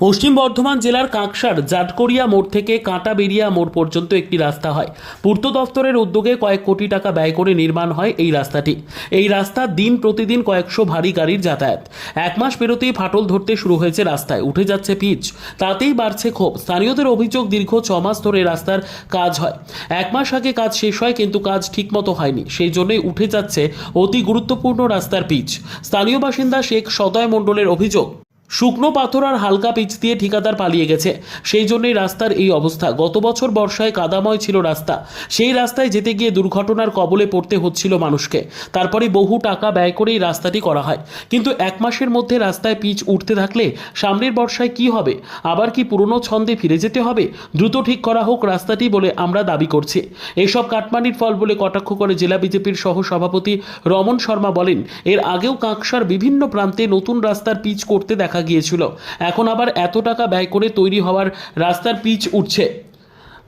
পশ্চিম বর্ধমান জেলার কাঁকসার, জাটকড়িয়া মোড় থেকে কাঁটা কাঁটাবেরিয়া মোড় পর্যন্ত একটি রাস্তা হয়। পূর্ত দফতরের উদ্যোগে কয়েক কোটি টাকা ব্যয় করে নির্মাণ হয় এই রাস্তাটি। এই রাস্তা দিন প্রতিদিন কয়েকশো ভারী গাড়ির যাতায়াত। এক মাস পেরোতেই ফাটল ধরতে শুরু হয়েছে রাস্তায়। উঠে যাচ্ছে পিচ। তাতেই বাড়ছে ক্ষোভ। স্থানীয়দের অভিযোগ দীর্ঘ ছ মাস ধরে রাস্তার কাজ হয়। এক মাস আগে কাজ শেষ হয় কিন্তু কাজ ঠিকমতো হয়নি। সেই জন্যই উঠে যাচ্ছে অতি গুরুত্বপূর্ণ রাস্তার পিচ। স্থানীয় বাসিন্দা শেখ সদয় মণ্ডলের অভিযোগ। শুকনো পাথর আর হালকা পিচ দিয়ে ঠিকাদার পালিয়ে গেছে। সেই জন্যই রাস্তার এই অবস্থা। গত বছর বর্ষায় কাদাময় ছিল রাস্তা। সেই রাস্তায় যেতে গিয়ে দুর্ঘটনার কবলে পড়তে হচ্ছিল মানুষকে। তারপরে বহু টাকা ব্যয় করেই রাস্তাটি করা হয়। কিন্তু এক মাসের মধ্যে রাস্তায় পিচ উঠতে থাকলে সামনের বর্ষায় কি হবে? আবার কি পুরনো ছন্দে ফিরে যেতে হবে? দ্রুত ঠিক করা হোক রাস্তাটি বলে আমরা দাবি করছি। এসব কাটমানির ফল বলে কটাক্ষ করে জেলা বিজেপির সহ সভাপতি রমন শর্মা বলেন, এর আগেও কাঁকসার বিভিন্ন প্রান্তে নতুন রাস্তার পিচ করতে দেখা গিয়েছিল। এখন আবার এত টাকা ব্যয় করে তৈরি হওয়ার রাস্তার পিচ উঠছে।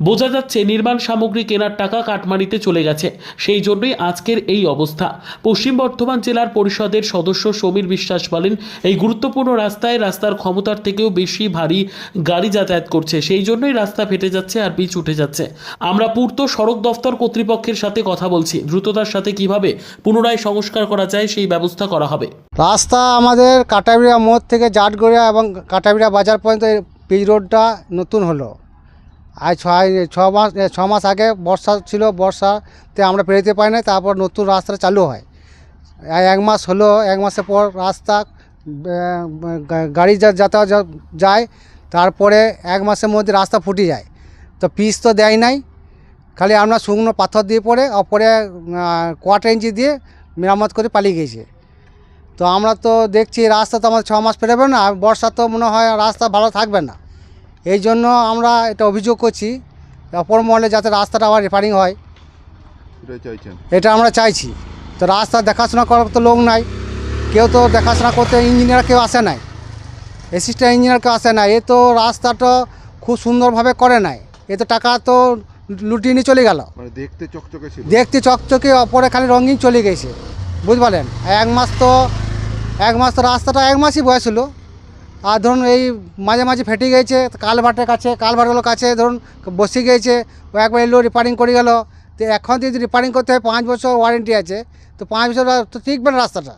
বোঝা যাচ্ছে নির্মাণ সামগ্রী কেনার টাকা কাটমানিতে চলে গেছে। সেই জন্যই আজকের এই অবস্থা। পশ্চিম বর্ধমান জেলার পরিষদের সদস্য সমীর বিশ্বাস বলেন, এই গুরুত্বপূর্ণ রাস্তায় রাস্তার ক্ষমতার থেকেও বেশি ভারী গাড়ি যাতায়াত করছে। সেই জন্যই রাস্তা ফেটে যাচ্ছে আর পিচ উঠে যাচ্ছে। আমরা পূর্ত সড়ক দফতর কর্তৃপক্ষের সাথে কথা বলছি। দ্রুততার সাথে কীভাবে পুনরায় সংস্কার করা যায় সেই ব্যবস্থা করা হবে। রাস্তা আমাদের কাটাবিড়া মোড় থেকে জাটগড়িয়া এবং কাটাবিড়া বাজার পর্যন্ত পিচ রোডটা নতুন হলো। আজ ছয় ছ মাস ছ মাস আগে বর্ষা ছিল বর্ষাতে আমরা পেরোতে পারি না তারপর নতুন রাস্তা চালু হয়। এক মাস হলো, এক মাসের পর রাস্তা গাড়ি যা, যাতায়াত যায়, তারপরে এক মাসের মধ্যে রাস্তা ফুটে যায়। তো পিস তো দেয় নাই, খালি আমরা শুকনো পাথর দিয়ে পরে ওপরে কোয়ার্টার ইঞ্চি দিয়ে মেরামত করে পালিয়ে গেছে। তো আমরা তো দেখছি রাস্তা তো আমাদের ছ মাস পেরোবে না, বর্ষা তো মনে হয় রাস্তা ভালো থাকবে না। এই জন্য আমরা এটা অভিযোগ করছি। অপর মহলে যাতে রাস্তাটা আবার রিপেয়ারিং হয়। এটা আমরা চাইছি। তো রাস্তা দেখাশোনা করার তো লোক নাই। কেউ তো দেখাশোনা করতে ইঞ্জিনিয়ার কেউ আসে নাই। অ্যাসিস্ট্যান্ট ইঞ্জিনিয়ার কেউ আসে নাই। এ তো রাস্তাটা খুব সুন্দরভাবে করে নাই। এ তো টাকা তো লুটিয়ে নিয়ে চলে গেল। মানে দেখতে চকচকে দেখতে চকচকে অপরে খালি রঙিন চলে গেছে। বুঝতে এক মাস তো এক মাস তো রাস্তাটা এক মাসই বয়স হলো। আর ধরুন এই মাঝে মাঝে ফেটে গেছে কালভার্টের কাছে কালভার্টগুলোর কাছে ধরুন বসে গিয়েছে ও একবার এলো রিপেয়ারিং করে গেল। তো এখন যদি রিপেয়ারিং করতে হয় পাঁচ বছর ওয়ারেন্টি আছে। তো পাঁচ বছর তো টিকবে না রাস্তাটা।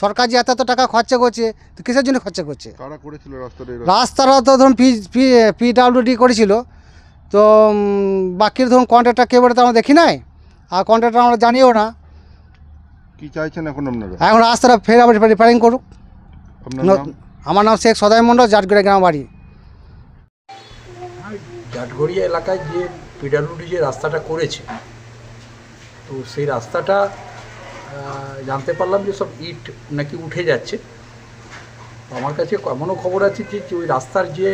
সরকার যে এত এত টাকা খরচা করছে তো কিসের জন্য খরচা করছে? কারা রাস্তাটা তো ধরুন পি পিডাব্লিউডি করেছিল। তো বাকির ধরুন কন্ট্রাক্টর কে বলে তো আমরা দেখি নাই। আর কন্ট্রাক্টর আমরা জানিও না। কি চাইছেন এখন আপনারা? এখন রাস্তাটা ফের আবার রিপেয়ারিং করুক আমার নাম শেখ সদয় মণ্ডল, জাটগুড়া গ্রাম বাড়ি। জাটগড়িয়া এলাকায় যে পিডাব্লিউডি যে রাস্তাটা করেছে, তো সেই রাস্তাটা জানতে পারলাম যে সব ইট নাকি উঠে যাচ্ছে। আমার কাছে এমনও খবর আছে যে ওই রাস্তার যে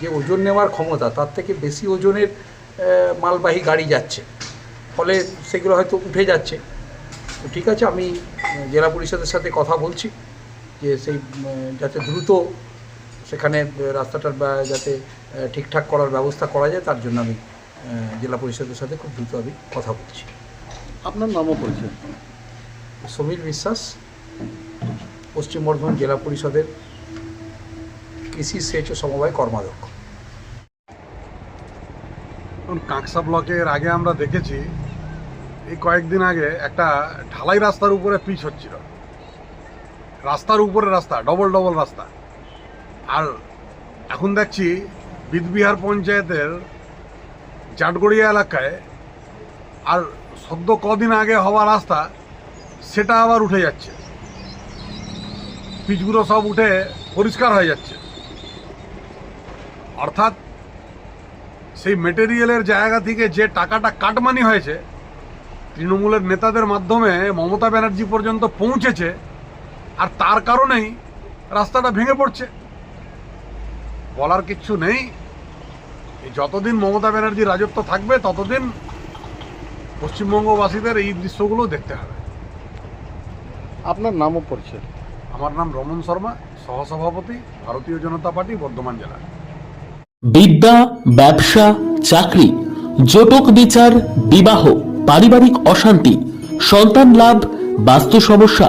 যে ওজন নেওয়ার ক্ষমতা, তার থেকে বেশি ওজনের মালবাহী গাড়ি যাচ্ছে। ফলে সেগুলো হয়তো উঠে যাচ্ছে। ঠিক আছে, আমি জেলা পরিষদের সাথে কথা বলছি। যে সেই যাতে দ্রুত সেখানে রাস্তাটার বা যাতে ঠিকঠাক করার ব্যবস্থা করা যায় তার জন্য আমি জেলা পরিষদের সাথে খুব দ্রুত আমি কথা বলছি। আপনার নামও পরিচয়? সমীর বিশ্বাস পশ্চিম বর্ধমান জেলা পরিষদের কৃষি সেচ ও সমবায় কর্মাধ্যক্ষ। কাঁকসা ব্লকের আগে আমরা দেখেছি এই কয়েকদিন আগে একটা ঢালাই রাস্তার উপরে পিচ হচ্ছিল। রাস্তার উপরে রাস্তা ডবল ডবল রাস্তা। আর এখন দেখছি বিদবিহার পঞ্চায়েতের জাটগড়িয়া এলাকায় আর সদ্য কদিন আগে হওয়া রাস্তা, সেটা আবার উঠে যাচ্ছে। পিচগুলো সব উঠে পরিষ্কার হয়ে যাচ্ছে। অর্থাৎ সেই মেটেরিয়ালের জায়গা থেকে যে টাকাটা কাটমানি হয়েছে, তৃণমূলের নেতাদের মাধ্যমে মমতা ব্যানার্জি পর্যন্ত পৌঁছেছে আর তার কারণেই রাস্তাটা ভেঙে পড়ছে। বলার কিচ্ছু নেই। এই যতদিন মমতা ব্যানার্জির রাজত্ব থাকবে ততদিন পশ্চিমবঙ্গবাসীদের এই দৃশ্যগুলো দেখতে হবে। আপনার নামও পরিচয়। আমার নাম রমন শর্মা সহসভাপতি ভারতীয় জনতা পার্টি বর্ধমান জেলা। বিদ্যা ব্যবসা চাকরি জটক বিচার বিবাহ পারিবারিক অশান্তি সন্তান লাভ বাস্তু সমস্যা